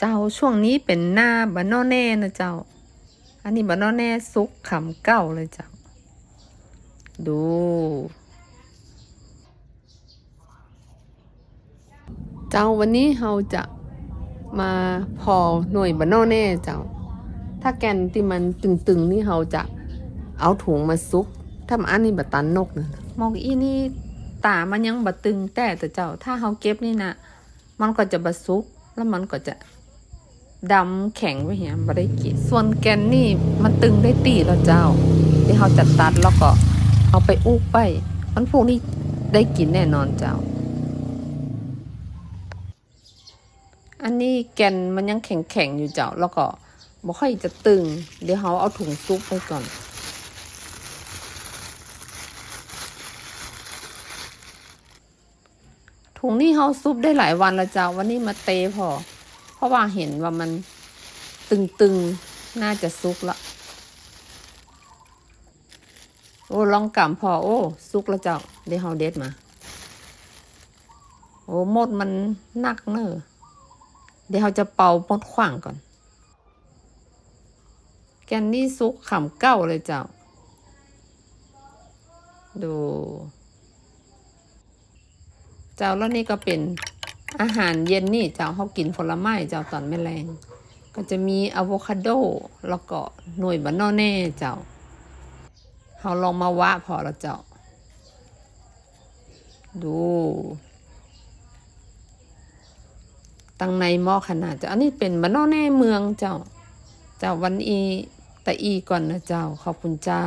เจ้าช่วงนี้เป็นหน้าบานอแน่นะเจ้า อันนี้บานอแน่ซุกขำเก้าเลยเจ้า ดู เจ้าวันนี้เราจะมาพอหน่วยบานอแน่เจ้า ถ้าแกนที่มันตึงๆนี่เราจะเอาถุงมาซุก ถ้ามันอันนี้บะตันนกนะมองอีนี่ตามันยังบะตึงแต่แต่เจ้า ถ้าเราเก็บนี่นะมันก็จะบะซุกแล้วมันก็จะ ดำแข็งไว้เหียบ่ได้กินส่วนแกนนี่มันตึงได้ตีแล้วเจ้า ที่เราจะตัดแล้วก็เอาไปอุกไป มันพวกนี้ได้กินแน่นอนเจ้า อันนี้แกนมันยังแข็งๆอยู่เจ้า แล้วก็บ่ค่อยจะตึง เดี๋ยวเราเอาถุงซุปไปก่อนถุงนี้เขาซุปได้หลายวันแล้วเจ้า วันนี้มาเตพอ เพราะว่าเห็นว่ามันตึงๆ น่าจะซุกละ โอ้ลองกำพอ โอ้ ซุกแล้วเจ้าเดี๋ยวเขาเด็ดมา โอ้มดมันนักเนอะเดี๋ยวเขาจะเป่ามดขว้างก่อน แกนนี่ซุกขำเก้าเลยเจ้า ดู เจ้าแล้วนี่ก็เป็น อาหารเย็นนี่เจ้าเขากินผลไม้เจ้าตอนแมลง ก็จะมีอะโวคาโดแล้วก็หน่วยบานอแน่เจ้าเขาลองมาวะพอแล้วเจ้า ดูตังในหม้อขนาดเจ้าอันนี้เป็นบานอแน่เมืองเจ้า เจ้าวันอีแต่อีก่อนนะเจ้าขอบคุณเจ้า